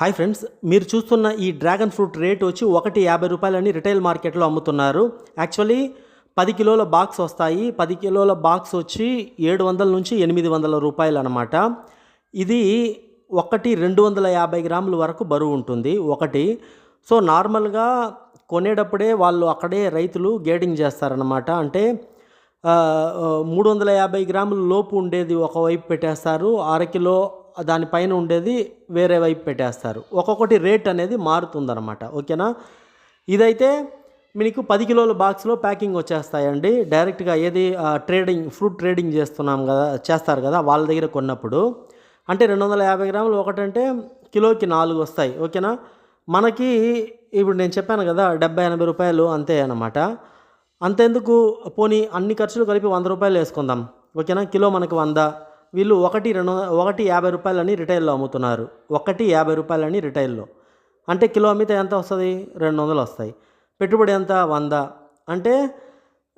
Hi friends మీరు చూస్తున్న ఈ డ్రాగన్ ఫ్రూట్ రేట్ వచ్చి ఒకటి యాభై రూపాయలని రిటైల్ మార్కెట్లో అమ్ముతున్నారు. యాక్చువల్లీ పది కిలోల బాక్స్ వస్తాయి. పది కిలోల బాక్స్ వచ్చి ఏడు వందల నుంచి ఎనిమిది వందల రూపాయలు అనమాట ఇది ఒకటి రెండు వందల యాభై గ్రాముల వరకు బరువు ఉంటుంది. ఒకటి. సో నార్మల్గా కొనేటప్పుడే వాళ్ళు అక్కడే రైతులు గేడింగ్ చేస్తారనమాట. అంటే మూడు వందల యాభై గ్రాముల లోపు ఉండేది ఒకవైపు పెట్టేస్తారు. అరకిలో దానిపైన ఉండేది వేరే వైపు పెట్టేస్తారు. ఒక్కొక్కటి రేట్ అనేది మారుతుందన్నమాట. ఓకేనా? ఇదైతే మీకు పది కిలోల బాక్స్లో ప్యాకింగ్ వచ్చేస్తాయండి. డైరెక్ట్గా ఏది ట్రేడింగ్ ఫ్రూట్ ట్రేడింగ్ చేస్తున్నాం కదా చేస్తారు కదా వాళ్ళ దగ్గర కొన్నప్పుడు. అంటే రెండు వందల యాభై గ్రాములు ఒకటంటే కిలోకి నాలుగు వస్తాయి. ఓకేనా? మనకి ఇప్పుడు నేను చెప్పాను కదా డెబ్బై ఎనభై రూపాయలు అంతే అన్నమాట. అంతెందుకు? పోనీ అన్ని ఖర్చులు కలిపి వంద రూపాయలు వేసుకుందాం. ఓకేనా? కిలో మనకి వంద వీళ్ళు ఒకటి రెండు వంద- ఒకటి యాభై రూపాయలని రిటైల్లో అమ్ముతున్నారు. ఒకటి యాభై రూపాయలని రిటైల్లో అంటే కిలో అమ్మితే ఎంత వస్తుంది? రెండు వందలు వస్తాయి. పెట్టుబడి ఎంత? వంద. అంటే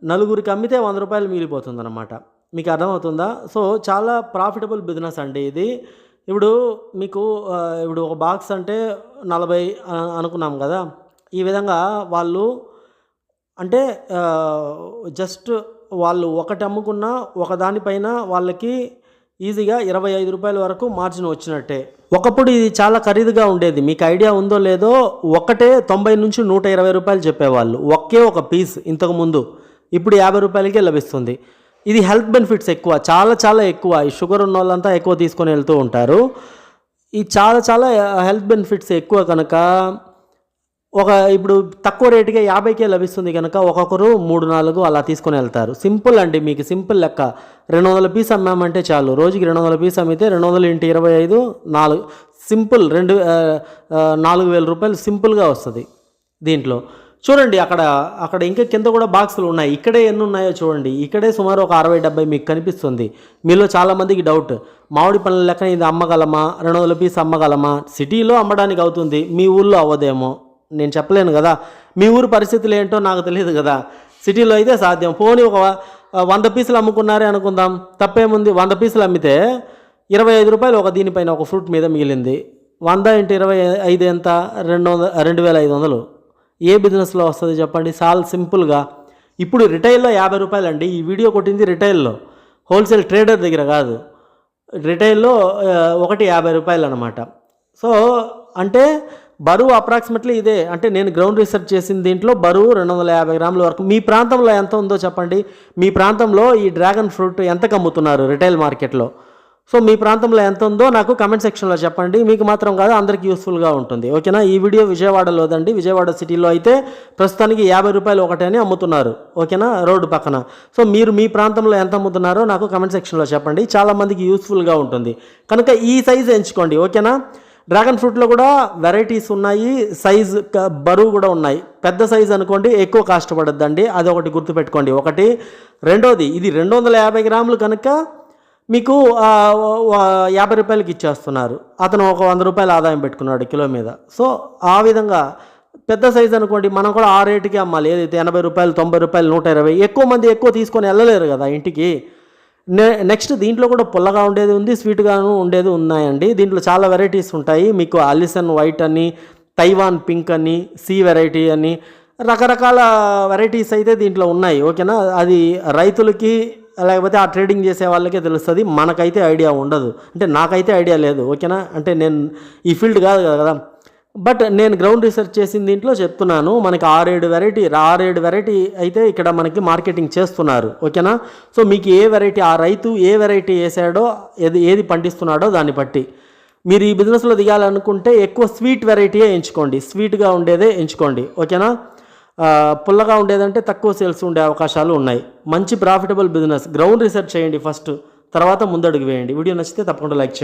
నలుగురికి అమ్మితే వంద రూపాయలు మిగిలిపోతుంది అన్నమాట మీకు అర్థమవుతుందా? సో చాలా ప్రాఫిటబుల్ బిజినెస్ అండి ఇది. ఇప్పుడు మీకు ఇప్పుడు ఒక బాక్స్ అంటే నలభై అనుకున్నాం కదా. ఈ విధంగా వాళ్ళు అంటే జస్ట్ వాళ్ళు ఒకటి అమ్ముకున్న ఒక దానిపైన వాళ్ళకి ఈజీగా ఇరవై ఐదు రూపాయల వరకు మార్జిన్ వచ్చినట్టే. ఒకప్పుడు ఇది చాలా ఖరీదుగా ఉండేది. మీకు ఐడియా ఉందో లేదో ఒకటే తొంభై నుంచి నూట ఇరవై రూపాయలు చెప్పేవాళ్ళు. ఒకే ఒక పీస్ ఇంతకుముందు ఇప్పుడు యాభై రూపాయలకే లభిస్తుంది. ఇది హెల్త్ బెనిఫిట్స్ ఎక్కువ. చాలా చాలా ఎక్కువ. ఈ షుగర్ ఉన్న వాళ్ళంతా ఎక్కువ తీసుకొని వెళ్తూ ఉంటారు. ఈ చాలా చాలా హెల్త్ బెనిఫిట్స్ ఎక్కువ కనుక ఒక ఇప్పుడు తక్కువ రేటుకే యాభైకే లభిస్తుంది కనుక ఒక్కొక్కరు మూడు నాలుగు అలా తీసుకొని వెళ్తారు. సింపుల్ అండి మీకు సింపుల్ లెక్క. రెండు వందల పీస్ అమ్మామంటే చాలు. రోజుకి రెండు వందల పీస్ అమ్మితే రెండు వందలు ఇంటి ఇరవై ఐదు నాలుగు సింపుల్ రెండు నాలుగు వేల రూపాయలు సింపుల్గా వస్తుంది దీంట్లో. చూడండి అక్కడ అక్కడ ఇంకా కింద కూడా బాక్సులు ఉన్నాయి. ఇక్కడే ఎన్ని ఉన్నాయో చూడండి. ఇక్కడే సుమారు ఒక అరవై డెబ్బై మీకు కనిపిస్తుంది. మీలో చాలామందికి డౌట్. మామిడి పనుల లెక్క ఇది అమ్మగలమా? రెండు వందల పీస్ అమ్మగలమా? సిటీలో అమ్మడానికి అవుతుంది. మీ ఊళ్ళో అవ్వదేమో. నేను చెప్పలేను కదా. మీ ఊరు పరిస్థితులు ఏంటో నాకు తెలియదు కదా. సిటీలో అయితే సాధ్యం. పోనీ ఒక వంద పీసులు అమ్ముకున్నారే అనుకుందాం. తప్పేముంది? వంద పీసులు అమ్మితే ఇరవై ఐదు రూపాయలు ఒక దీనిపైన ఒక ఫ్రూట్ మీద మిగిలింది. వంద ఇంటి ఇరవై ఐదు ఎంత? రెండు వంద రెండు వేల ఐదు వందలు. ఏ బిజినెస్లో వస్తుంది చెప్పండి? చాలా సింపుల్గా. ఇప్పుడు రిటైల్లో యాభై రూపాయలు అండి ఈ వీడియో కొట్టింది రిటైల్లో. హోల్సేల్ ట్రేడర్ దగ్గర కాదు. రిటైల్లో ఒకటి యాభై రూపాయలు అనమాట సో అంటే బరువు అప్రాక్సిమేట్లీ ఇదే. అంటే నేను గ్రౌండ్ రీసెర్చ్ చేసిన దీంట్లో బరువు రెండు వందల యాభై గ్రాముల వరకు. మీ ప్రాంతంలో ఎంత ఉందో చెప్పండి. మీ ప్రాంతంలో ఈ డ్రాగన్ ఫ్రూట్ ఎంతకు అమ్ముతున్నారు రిటైల్ మార్కెట్లో సో మీ ప్రాంతంలో ఎంత ఉందో నాకు కమెంట్ సెక్షన్లో చెప్పండి. మీకు మాత్రం కాదు అందరికీ యూస్ఫుల్గా ఉంటుంది. ఓకేనా? ఈ వీడియో విజయవాడలోదండి విజయవాడ సిటీలో అయితే ప్రస్తుతానికి యాభై రూపాయలు ఒకటే అని అమ్ముతున్నారు. ఓకేనా? రోడ్డు పక్కన. సో మీరు మీ ప్రాంతంలో ఎంత అమ్ముతున్నారో నాకు కమెంట్ సెక్షన్లో చెప్పండి. చాలామందికి యూస్ఫుల్గా ఉంటుంది. కనుక ఈ సైజ్ ఎంచుకోండి. ఓకేనా? డ్రాగన్ ఫ్రూట్లో కూడా వెరైటీస్ ఉన్నాయి. సైజ్ బరువు కూడా ఉన్నాయి. పెద్ద సైజ్ అనుకోండి ఎక్కువ కాస్ట్ పడద్దండి. అది ఒకటి గుర్తుపెట్టుకోండి. ఒకటి రెండోది ఇది రెండు వందల యాభై గ్రాములు కనుక మీకు యాభై రూపాయలకి ఇచ్చేస్తున్నారు. అతను ఒక వంద రూపాయలు ఆదాయం పెట్టుకున్నాడు కిలో మీద. సో ఆ విధంగా పెద్ద సైజ్ అనుకోండి మనం కూడా ఆ రేటుకి అమ్మాలి. ఏదైతే ఎనభై రూపాయలు తొంభై రూపాయలు నూట ఇరవై ఎక్కువ మంది ఎక్కువ తీసుకొని వెళ్ళలేరు కదా ఇంటికి. నెక్స్ట్ దీంట్లో కూడా పుల్లగా ఉండేది ఉంది స్వీట్గాను ఉండేది ఉన్నాయండి. దీంట్లో చాలా వెరైటీస్ ఉంటాయి. మీకు అలిసన్ వైట్ అని తైవాన్ పింక్ అని సీ వెరైటీ అని రకరకాల వెరైటీస్ అయితే దీంట్లో ఉన్నాయి ఓకేనా? అది రైతులకి లేకపోతే ఆ ట్రేడింగ్ చేసే వాళ్ళకే తెలుస్తుంది. మనకైతే ఐడియా ఉండదు. అంటే నాకైతే ఐడియా లేదు ఓకేనా? అంటే నేను ఈ ఫీల్డ్ కాదు కదా. బట్ నేను గ్రౌండ్ రీసెర్చ్ చేసిన దీంట్లో చెప్తున్నాను మనకి ఆరేడు వెరైటీ ఆరేడు వెరైటీ అయితే ఇక్కడ మనకి మార్కెటింగ్ చేస్తున్నారు ఓకేనా? సో మీకు ఏ వెరైటీ ఆ రైతు ఏ వెరైటీ వేసాడో ఏది ఏది పండిస్తున్నాడో దాన్ని బట్టి. మీరు ఈ బిజినెస్లో దిగాలనుకుంటే ఎక్కువ స్వీట్ వెరైటీయే ఎంచుకోండి స్వీట్గా ఉండేదే ఎంచుకోండి ఓకేనా? పుల్లగా ఉండేదంటే తక్కువ సేల్స్ ఉండే అవకాశాలు ఉన్నాయి. మంచి ప్రాఫిటబుల్ బిజినెస్. గ్రౌండ్ రీసెర్చ్ చేయండి ఫస్ట్ తర్వాత ముందడుగు వేయండి. వీడియో నచ్చితే తప్పకుండా లైక్ చేయండి.